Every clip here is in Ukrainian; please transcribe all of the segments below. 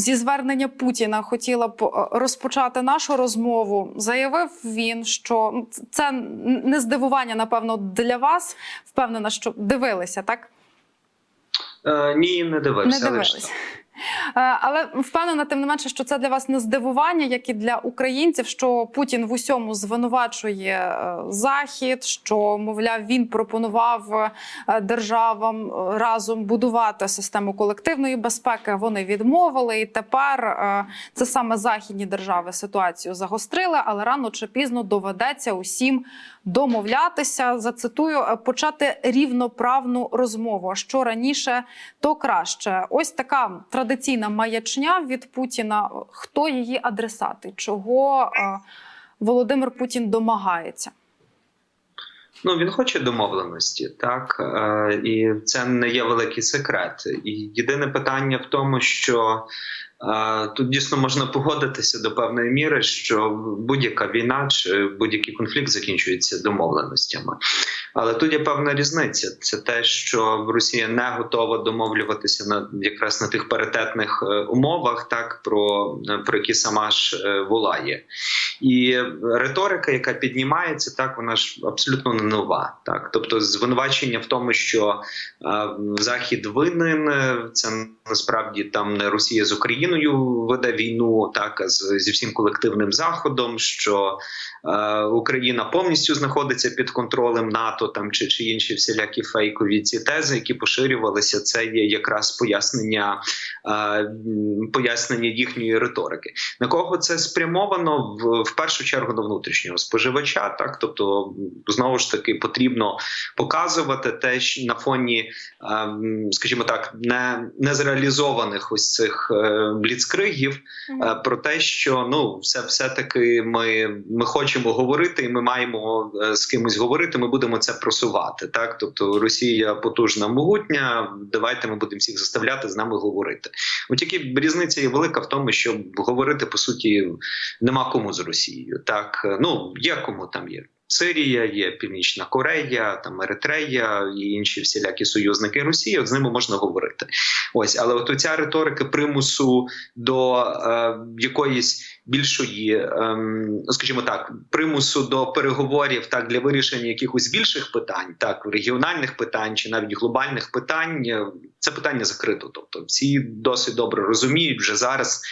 зі звернення Путіна хотіла б е, розпочати нашу розмову. Заявив він, що ну, це не здивування, напевно, для вас. Впевнена, що дивилися, так? Е, ні, не дивився. Не дивилися. Е, Але впевнена, тим не менше, що це для вас не здивування, як і для українців, що Путін в усьому звинувачує е, Захід, що мовляв він пропонував е, державам разом будувати систему колективної безпеки. Вони відмовили, і тепер це саме західні держави ситуацію загострили, але рано чи пізно доведеться усім домовлятися. Зацитую почати рівноправну розмову. Що раніше, то краще. Ось така традиційна маячня від Путіна. Хто її адресати? Чого е, Володимир Путін домагається? Ну він хоче домовленості, так е, і це не є великий секрет. І єдине питання в тому, що е, тут дійсно можна погодитися до певної міри, що будь-яка війна чи будь-який конфлікт закінчується домовленостями. Але тут є певна різниця. Це те, що Росія не готова домовлюватися на якраз на тих паритетних е, умовах, так про, про які сама ж е, волає. І риторика, яка піднімається, так вона ж абсолютно не нова. Так, тобто, звинувачення в тому, що е, Захід винен, е, це насправді там не Росія з Україною веде війну, так з, зі всім колективним заходом, що е, Україна повністю знаходиться під контролем НАТО, там чи, чи інші всілякі фейкові ці тези, які поширювалися, це є якраз пояснення, е, пояснення їхньої риторики. На кого це спрямовано в, в першу чергу до внутрішнього споживача, так тобто знову ж таки потрібно показувати те, що на фоні, ем, скажімо так, не, незреалізованих ось цих е, бліцкригів е, про те, що ну все, все таки ми, ми хочемо говорити, і ми маємо е, з кимось говорити. Ми будемо це просувати. Так, тобто Росія потужна, могутня. Давайте ми будемо всіх заставляти з нами говорити. От тільки різниця є велика в тому, що говорити по суті нема кому з Росією. Так ну є кому там є. Сирія, є Північна Корея, там Еритрея і інші всілякі союзники Росії. От з ними можна говорити. Ось, але от ця риторика примусу до е, якоїсь більшої, ем, ну, скажімо так, примусу до переговорів так для вирішення якихось більших питань, так регіональних питань чи навіть глобальних питань. е, Це питання закрито. Тобто, всі досить добре розуміють вже зараз.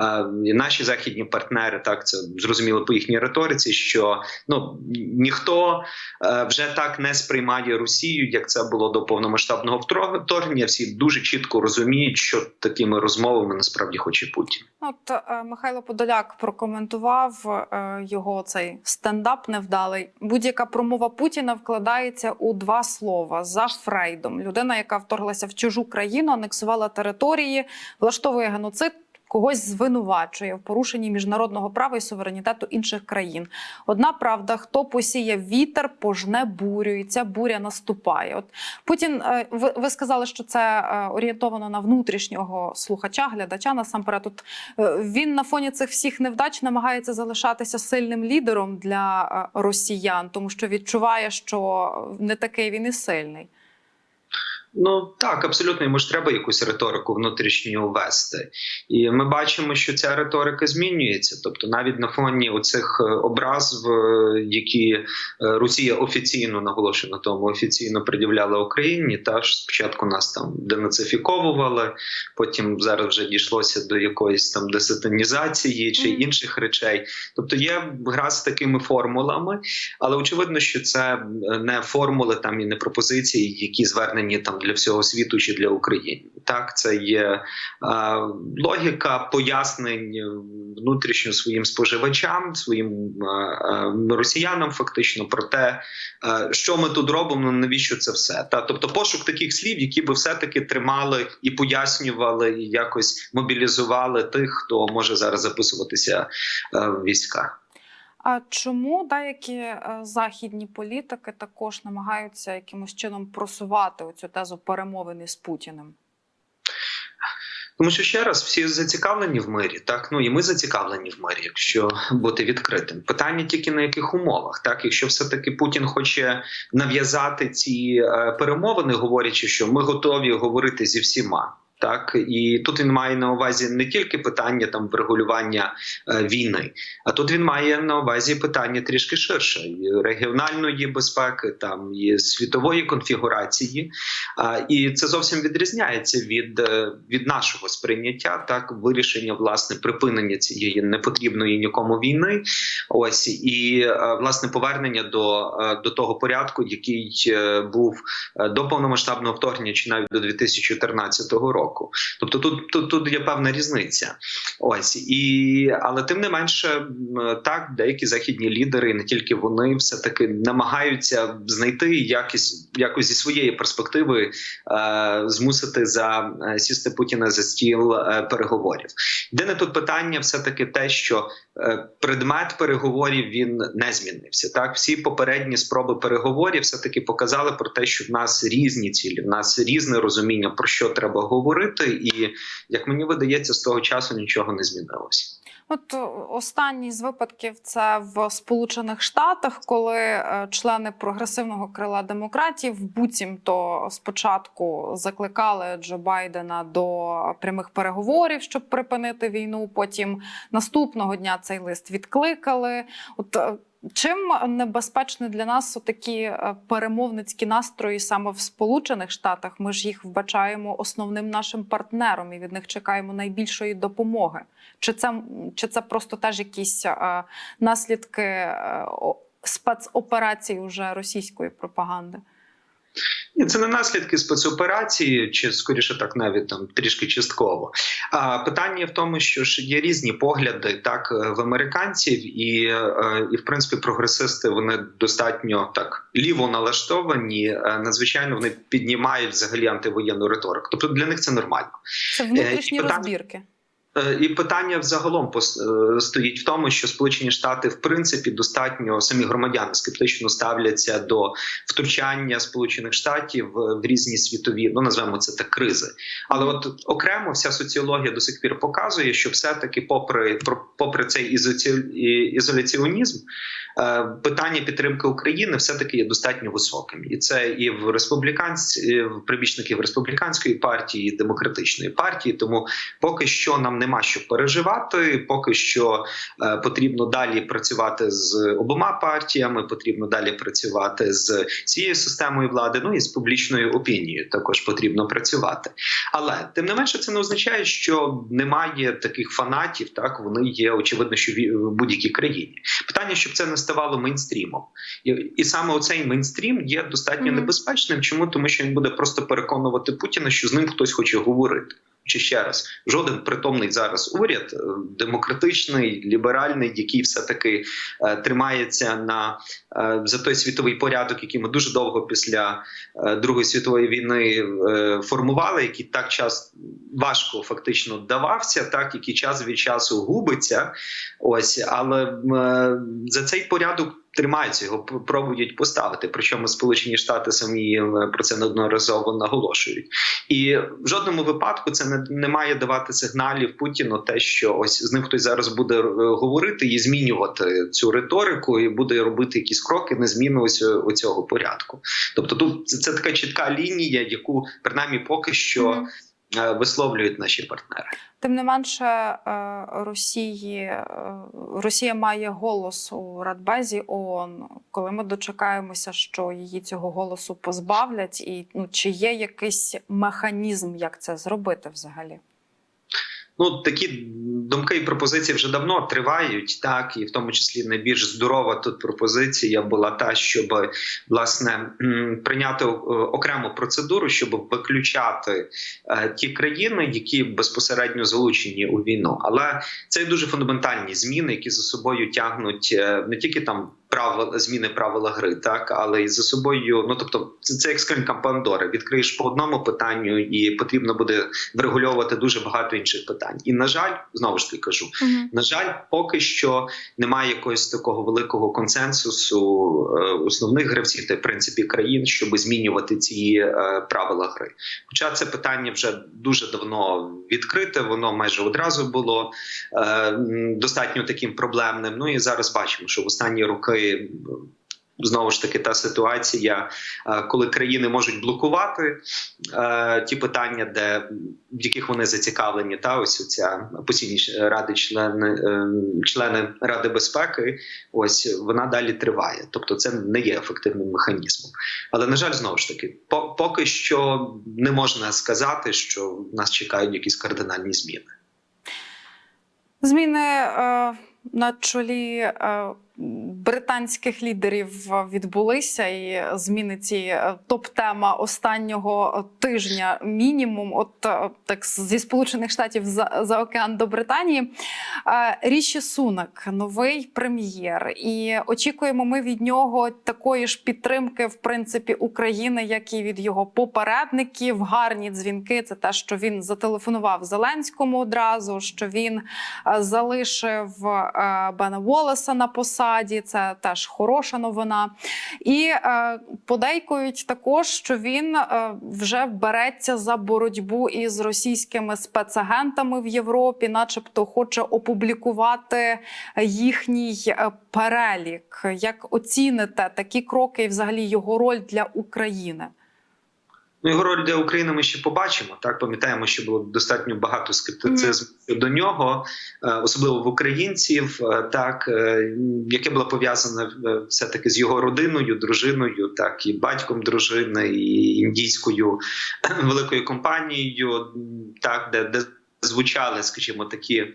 Е, наші західні партнери так це зрозуміло по їхній риториці, що ну ніхто е, вже так не сприймає Росію, як це було до повномасштабного вторгнення. Всі дуже чітко розуміють, що такими розмовами насправді хоче Путін. От е, Михайло Подоляк прокоментував е, його цей стендап невдалий. Будь-яка промова Путіна вкладається у два слова за Фрейдом. Людина, яка вторглася в чужу країну, анексувала території, влаштовує геноцид. Когось звинувачує в порушенні міжнародного права і суверенітету інших країн. Одна правда, хто посіє вітер, пожне бурю, і ця буря наступає. От Путін, е, ви, ви сказали, що це е, орієнтовано на внутрішнього слухача, глядача. Насамперед, От Е, Він на фоні цих всіх невдач намагається залишатися сильним лідером для росіян, тому що відчуває, що не такий він і сильний. Ну так, абсолютно йому ж треба якусь риторику внутрішню вести, і ми бачимо, що ця риторика змінюється. Тобто, навіть на фоні оцих е, образ, які е, Росія офіційно наголошую на тому, офіційно пред'являла Україні. Та ж спочатку нас там денацифіковували, потім зараз вже дійшлося до якоїсь там десатинізації чи інших речей. Тобто є гра з такими формулами, але очевидно, що це е, не формули там і не пропозиції, які звернені там для всього світу чи для України. Так, це є е, логіка пояснень внутрішньо своїм споживачам, своїм е, е, росіянам, фактично про те, що ми тут робимо, навіщо це все. Та тобто пошук таких слів, які би все-таки тримали і пояснювали, і якось мобілізували тих, хто може зараз записуватися в війська. А чому деякі е, західні політики також намагаються якимось чином просувати оцю тезу перемовини з Путіним? Тому що ще раз всі зацікавлені в мирі, так ну і ми зацікавлені в мирі, якщо бути відкритим. Питання тільки на яких умовах, так якщо все таки Путін хоче нав'язати ці е, перемовини, говорячи, що ми готові говорити зі всіма. Так і тут він має на увазі не тільки питання там врегулювання е, війни, а тут він має на увазі питання трішки ширше і регіональної безпеки, там і світової конфігурації. А, і це зовсім відрізняється від, е, від нашого сприйняття, так вирішення власне припинення цієї непотрібної нікому війни. Ось і е, власне повернення до, е, до того порядку, який е, був е, до повномасштабного вторгнення, чи навіть до 2014 року. Тобто тут, тут, тут є певна різниця. Ось і але тим не менше, так деякі західні лідери, не тільки вони, все таки намагаються знайти якісь якось зі своєї перспективи е, змусити за е, сісти Путіна за стіл е, переговорів. Єдине тут питання, все таки те, що е, предмет переговорів він не змінився. Так, всі попередні спроби переговорів все таки показали про те, що в нас різні цілі, в нас різне розуміння про що треба говорити, і як мені видається, з того часу нічого не змінилося. От е, останній з випадків це в Сполучених Штатах, коли е, члени прогресивного крила демократів буцімто спочатку закликали Джо Байдена до прямих переговорів, щоб припинити війну. Потім наступного дня цей лист відкликали. От е, Чим небезпечні для нас такі е, перемовницькі настрої саме в Сполучених Штатах? Ми ж їх вбачаємо основним нашим партнером і від них чекаємо найбільшої допомоги. Чи це чи це просто теж якісь е, наслідки е, спецоперації вже російської пропаганди? Ні, це не наслідки спецоперації, чи скоріше так навіть там трішки частково. А питання в тому, що ж є різні погляди так е, в американців, і, е, і в принципі прогресисти вони достатньо так ліво налаштовані. Е, Надзвичайно вони піднімають взагалі антивоєнну риторику. Тобто для них це нормально. Це внутрішні питання- розбірки. Е, І питання взагалом е, стоїть в тому, що Сполучені Штати в принципі достатньо самі громадяни скептично ставляться до втручання Сполучених Штатів в різні світові, ну назвемо це так кризи. Але от окремо вся соціологія до сих пір показує, що все-таки, попри попри цей ізоляціонізм, е, питання підтримки України все таки є достатньо високим, і це і в республіканській і в прибічників республіканської партії, і демократичної партії. Тому поки що нам нема що переживати. Поки що е, потрібно далі працювати з обома партіями. Потрібно далі працювати з цією системою влади. Ну і з публічною опінією також потрібно працювати. Але тим не менше, це не означає, що немає таких фанатів. Так вони є очевидно, що в будь-якій країні. Питання, щоб це не ставало мейнстрімом, і, і саме оцей мейнстрім є достатньо Мгм. небезпечним. Чому тому, що він буде просто переконувати Путіна, що з ним хтось хоче говорити. Чи ще раз жоден притомний зараз уряд, е, демократичний, ліберальний, який все таки е, тримається на е, за той світовий порядок, який ми дуже довго після Другої світової війни формували, який так час важко фактично давався, так який час від часу губиться. Ось, але за цей порядок. Тримаються його пробують поставити. Причому Сполучені Штати самі е, про це неодноразово наголошують. І в жодному випадку це не, не має давати сигналів Путіну, те, що ось з ним хтось зараз буде е, говорити і змінювати цю риторику, і буде робити якісь кроки на зміну ось у цього порядку. Тобто, тут це, це така чітка лінія, яку принаймні поки що висловлюють наші партнери. Тим не менше, е, Росії е, Росія має голос у Радбезі ООН. Коли ми дочекаємося, що її цього голосу позбавлять, і ну чи є якийсь механізм, як це зробити взагалі? Ну такі думки і пропозиції вже давно тривають, так і в тому числі найбільш здорова тут пропозиція була та, щоб власне прийняти е, окрему процедуру, щоб виключати е, ті країни, які безпосередньо залучені у війну. Але це дуже фундаментальні зміни, які за собою тягнуть е, не тільки там. Правила зміни правила гри, так але й за собою. Ну тобто, це, це як скринька Пандори. Відкриєш по одному питанню, і потрібно буде врегульовувати дуже багато інших питань. І на жаль, знову ж таки кажу, на жаль, поки що немає якогось такого великого консенсусу е, основних гравців та в принципі країн, щоб змінювати ці е, правила гри. Хоча це питання вже дуже давно відкрите, воно майже одразу було е, достатньо таким проблемним. Ну і зараз бачимо, що в останні роки. Знову ж таки та ситуація, е, коли країни можуть блокувати е, ті питання, де в яких вони зацікавлені, та ось ця постійні ради, члени е, члени Ради безпеки, ось вона далі триває. Тобто, це не є ефективним механізмом. Але на жаль, знову ж таки, по- поки що не можна сказати, що нас чекають якісь кардинальні зміни. Зміни е, на чолі е, британських лідерів відбулися, і зміни ці е, топ-тема останнього тижня. Мінімум, от е, так зі Сполучених Штатів за, за океан до Британії. Е, Ріші Сунак, новий прем'єр, і очікуємо ми від нього такої ж підтримки, в принципі, України, як і від його попередників. Гарні дзвінки. Це те, що він зателефонував Зеленському одразу, що він е, залишив е, Бена Волеса на посаді. Це теж хороша новина. І е, подейкують також, що він е, вже береться за боротьбу із російськими спецагентами в Європі, начебто хоче опублікувати їхній е, перелік. Як оціните такі кроки і взагалі його роль для України? Ну, його роль для України ми ще побачимо. Так пам'ятаємо, що було достатньо багато скептицизму до нього, е, особливо в українців, е, так е, яке було пов'язане все таки з його родиною, дружиною, так і батьком дружини, і індійською великою компанією, так де, де звучали, скажімо, такі.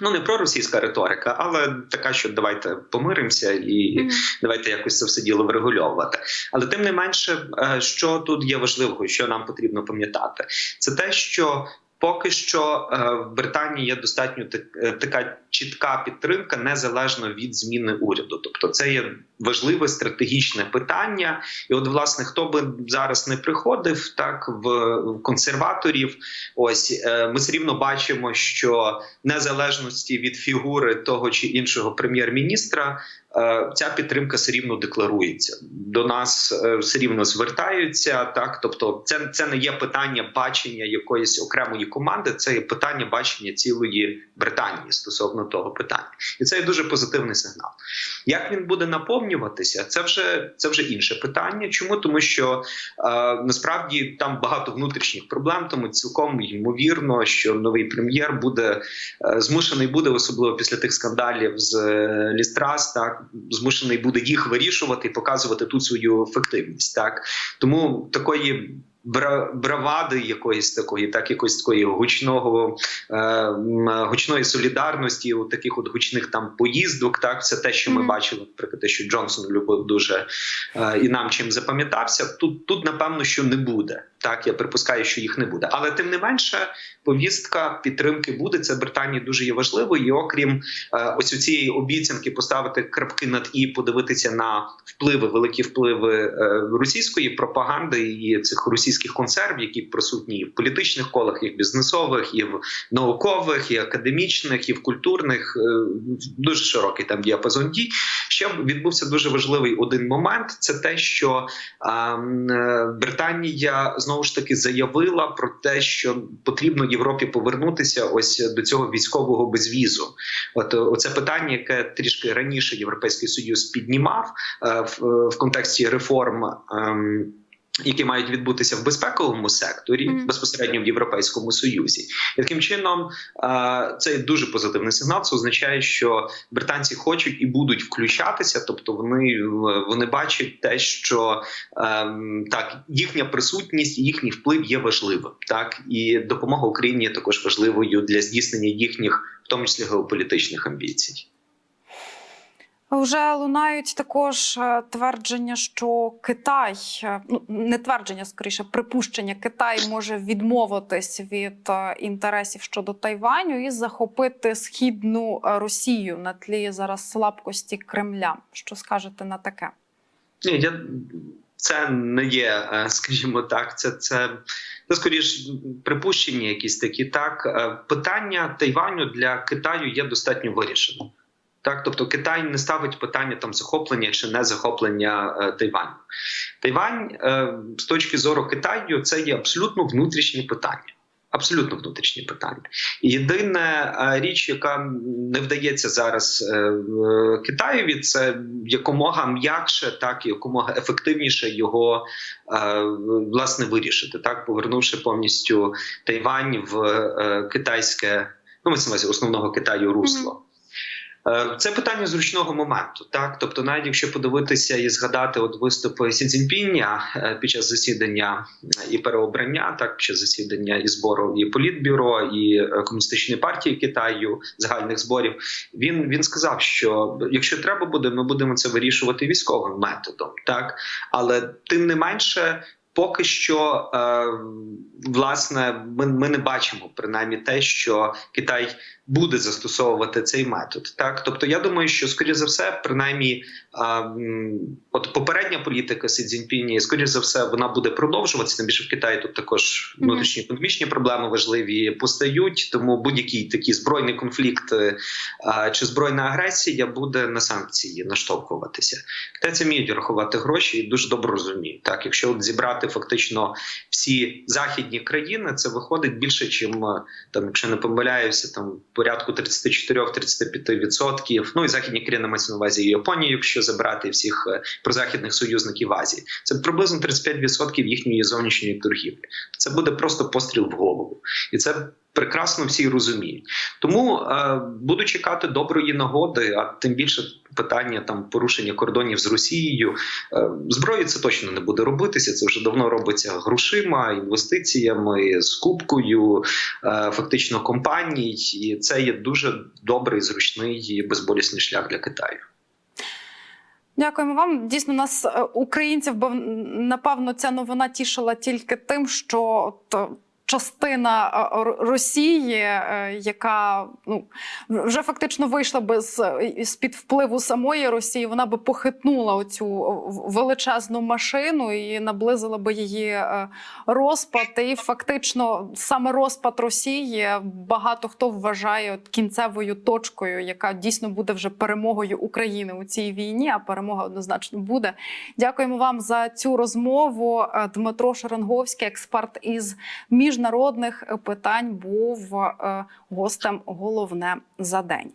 Ну, не проросійська риторика, але така, що давайте помиримося і давайте якось це все діло врегульовувати. Але тим не менше, е, що тут є важливого, що нам потрібно пам'ятати, це те, що поки що е, в Британії є достатньо е, така чітка підтримка незалежно від зміни уряду. Тобто, це є важливе стратегічне питання. І, от, власне, хто би зараз не приходив, так в консерваторів, ось е, ми все рівно бачимо, що незалежності від фігури того чи іншого прем'єр-міністра. Е, Ця підтримка все рівно декларується до нас, е, все рівно звертаються. Так, тобто, це, це не є питання бачення якоїсь окремої команди, це є питання бачення цілої Британії стосовно того питання, і це є дуже позитивний сигнал. Як він буде наповнюватися, це вже це вже інше питання. Чому тому, що е, насправді там багато внутрішніх проблем, тому цілком ймовірно, що новий прем'єр буде е, змушений буде, особливо після тих скандалів з е, Лістрас, так змушений буде їх вирішувати і показувати тут свою ефективність. Так тому такої. Бра- Бравади якоїсь такої, так якоїсь такої гучного е, гучної солідарності, у таких от гучних там поїздок. Так, це те, що ми Мгм. бачили, наприклад, те, що Джонсон любив дуже е, і нам чим запам'ятався. Тут тут напевно, що не буде. Так, я припускаю, що їх не буде. Але тим не менше, повістка підтримки буде. Це Британії дуже є важливо. І окрім е, ось у цієї обіцянки поставити крапки над і подивитися на впливи, великі впливи е, російської пропаганди і цих російських консерв, які присутні і в політичних колах, і в бізнесових, і в наукових, і академічних, і в культурних. е, Дуже широкий там діапазон дій. Ще відбувся дуже важливий один момент. Це те, що ем, е, Британія знову ж таки заявила про те, що потрібно Європі повернутися ось до цього військового безвізу. От оце питання, яке трішки раніше Європейський Союз піднімав е, в, в контексті реформ. Які мають відбутися в безпековому секторі Мгм. безпосередньо в Європейському Союзі, і таким чином е, це дуже позитивний сигнал. Це означає, що британці хочуть і будуть включатися, тобто вони, вони бачать те, що ем, так їхня присутність, їхній вплив є важливим, так і допомога Україні є також важливою для здійснення їхніх, в тому числі геополітичних амбіцій. Вже лунають також е, твердження, що Китай, е, ну не твердження, скоріше, припущення, Китай може відмовитись від е, інтересів щодо Тайваню і захопити східну Росію на тлі зараз слабкості Кремля. Що скажете на таке? Ні, я це не є, скажімо так, це, це, це скоріш припущення, якісь такі. Так, питання Тайваню для Китаю є достатньо вирішеним. Так, тобто Китай не ставить питання там захоплення чи не захоплення е, Тайваню. Тайвань е, з точки зору Китаю це є абсолютно внутрішнє питання. Абсолютно внутрішні питання. Єдина е, річ, яка не вдається зараз е, Китаєві, це якомога м'якше, так і якомога ефективніше його е, власне вирішити, так повернувши повністю Тайвань в китайське, ну ми основного Китаю русло. Е, Це питання зручного моменту, так тобто, навіть якщо подивитися і згадати от виступи Сі Цзіньпіня е, під час засідання і переобрання, так під час засідання і збору і політбюро, і е, комуністичної партії Китаю загальних зборів, він він сказав, що якщо треба буде, ми будемо це вирішувати військовим методом, так але тим не менше. Поки що, власне, ми не бачимо принаймні те, що Китай буде застосовувати цей метод. Так, тобто, я думаю, що скоріше за все, принаймні, а, от попередня політика Сі Цзіньпіні, і, скоріше за все, вона буде продовжуватися. Тим більше в Китаї тут також внутрішні економічні проблеми важливі постають. Тому будь-який такий збройний конфлікт е, а, чи збройна агресія буде на санкції наштовхуватися. Китайці вміють рахувати гроші і дуже добре розуміють. Так, якщо от зібрати фактично всі західні країни, це виходить більше, чим е, там, якщо не помиляюся, там порядку 34-35%. Ну і західні країни мається на увазі і Японію, якщо забрати всіх е, прозахідних союзників Азії. Це приблизно 35% їхньої зовнішньої торгівлі. Це буде просто постріл в голову, і це. Прекрасно всі розуміють, тому е, буду чекати доброї нагоди. А тим більше питання там порушення кордонів з Росією. Е, зброї це точно не буде робитися. Це вже давно робиться грошима, інвестиціями, скупкою е, фактично компаній, і це є дуже добрий, зручний і безболісний шлях для Китаю. Дякуємо вам. Дійсно, нас е, українців, бо напевно ця новина тішила тільки тим, що частина е, Росії, е, яка ну вже фактично вийшла без з під впливу самої Росії, вона би похитнула оцю величезну машину і наблизила би її е, розпад. І фактично саме розпад Росії багато хто вважає кінцевою точкою, яка дійсно буде вже перемогою України у цій війні. А перемога однозначно буде. Дякуємо вам за цю розмову. Дмитро Шеренговський, експерт із міжнародних питань, був е, гостем головне за день.